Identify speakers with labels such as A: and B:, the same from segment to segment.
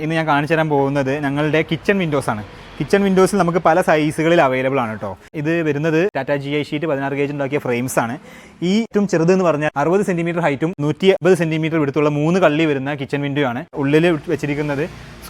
A: ഇന്ന് ഞാൻ കാണിച്ചു തരാൻ പോകുന്നത് ഞങ്ങളുടെ കിച്ചൺ വിൻഡോസ് ആണ്. കിച്ചൺ വിൻഡോസിൽ നമുക്ക് പല സൈസുകളിൽ അവൈലബിൾ ആണ് കേട്ടോ ഇത് വരുന്നത് ടാറ്റ ജി ഐ ഷീറ്റ് പതിനാറ് ഗേജ് ഉണ്ടാക്കിയ ഫ്രെയിംസ് ആണ്. ഈ ഏറ്റവും ചെറുത് എന്ന് പറഞ്ഞാൽ അറുപത് സെന്റിമീറ്റർ ഹൈറ്റും നൂറ്റി അമ്പത് സെന്റിമീറ്റർ വിടുത്തുള്ള മൂന്ന് കള്ളി വരുന്ന കിച്ചൺ വിൻഡോ ആണ് ഉള്ളിൽ വെച്ചിരിക്കുന്നത്.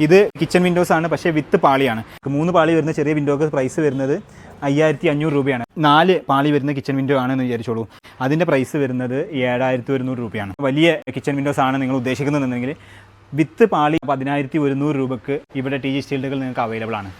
A: ഇത് കിച്ചൺ വിൻഡോസ് ആണ് പക്ഷേ വിത്ത് പാളിയാണ്. മൂന്ന് പാളി വരുന്ന ചെറിയ വിൻഡോക്ക് പ്രൈസ് വരുന്നത് അയ്യായിരത്തി അഞ്ഞൂറ് രൂപയാണ്. നാല് പാളി വരുന്ന കിച്ചൺ വിൻഡോ ആണെന്ന് വിചാരിച്ചോളൂ. അതിന്റെ പ്രൈസ് വരുന്നത് ഏഴായിരത്തി ഒരുന്നൂറ് രൂപയാണ്. വലിയ കിച്ചൺ വിൻഡോസ് ആണ് നിങ്ങൾ ഉദ്ദേശിക്കുന്നതെന്നുണ്ടെങ്കിൽ വിത്ത് പാളി പതിനായിരത്തി ഒരുന്നൂറ് രൂപക്ക് ഇവിടെ ടി ജി സ്റ്റീൽഡുകൾ നിങ്ങൾക്ക് അവൈലബിൾ ആണ്.